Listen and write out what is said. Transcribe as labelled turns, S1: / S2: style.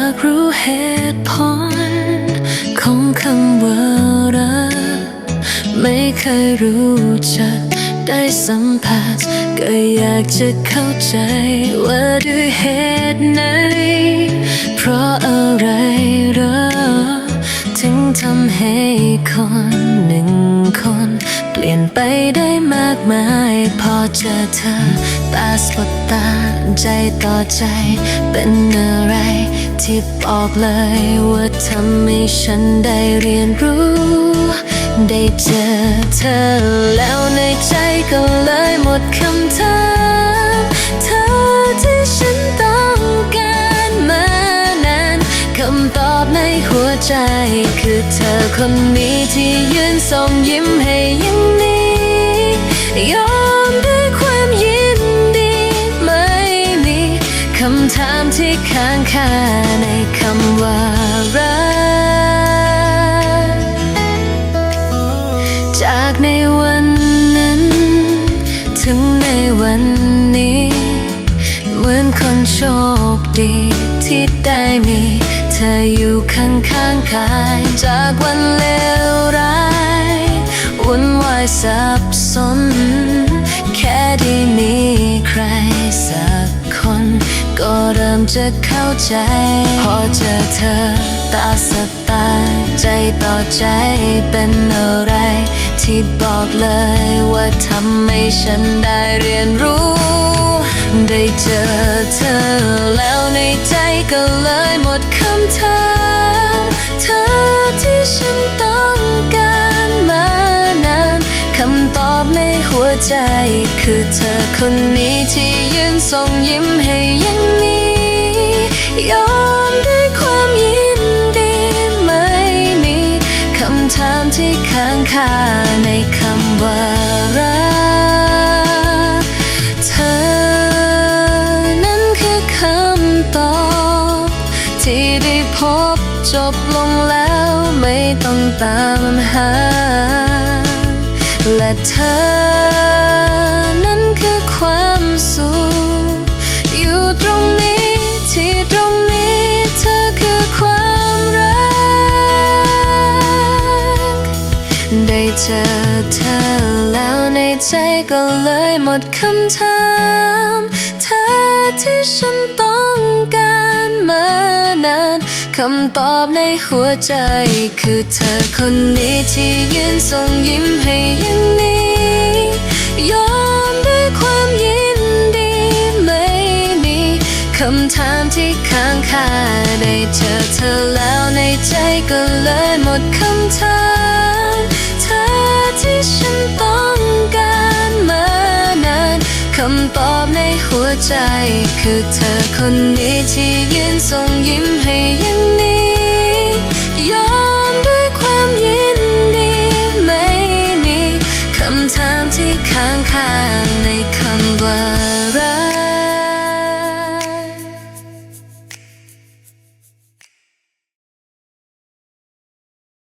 S1: ากรู้เหตุผลของคำว่ารักไม่เคยรู้จักได้สัมผัส ก็อยากจะเข้าใจว่าด้วยเหตุไหน เพราะอะไรหรอ ถึงทำให้คนหนึ่งคน ลี่ยนไปได้มากมาย พอเจอเธอ ตาสบตาใจต่อใจ เป็นอะไรที่บอกเลยว่าทำให้ฉันได้เรียนรู้ ได้เจอเธอแล้วในใจก็เลยหมดคำถามเธอที่ฉันต้องการมานานคำตอบในหัวใจ คือเธอคนนี้ที่ยืนส่งยิ้มให้อย่า ที่ค้างคาในคำว่ารัก จากในวันนั้น ถึงในวันนี้ เหมือนคนโชคดีที่ได้มี เธออยู่ข้างข้างกาย จากวันเลวร้ายวุ่นวายสับสน จะเข้าใจ พอเจอเธอ ตาสบตาใจต่อใจเป็นอะไร ที่บอกเลยว่าทำให้ฉันได้เรียนรู้ ได้เจอเธอแล้วในใจก็เลยหมดคำถามเธอที่ฉันต้องการมานานคำตอบในหัวใจ คือเธอคนนี้ที่ยืนส่งยิ้มให้ย่างนี้ ยอมด้วยความยินดีไม่มีคำถามที่ค้างคาในคำว่ารักเธอนั้นคือคำตอบที่ได้พบจบลงแล้วไม่ต้องตามหา และเธอ เจอเธอแล้วในใจก็เลยหมดคำถามเธอที่ฉันต้องการมานานคำตอบในหัวใจ คือเธอคนนี้ที่ยืนส่งยิ้มให้อย่างนี้ยอมด้วยความยินดีไม่มีคำถามที่ค้างคาได้เจอเธอแล้วในใจก็เลยหมดคำถาม ใจ คือเธอคนนี้ที่ยืนส่งยิ้มให้อย่า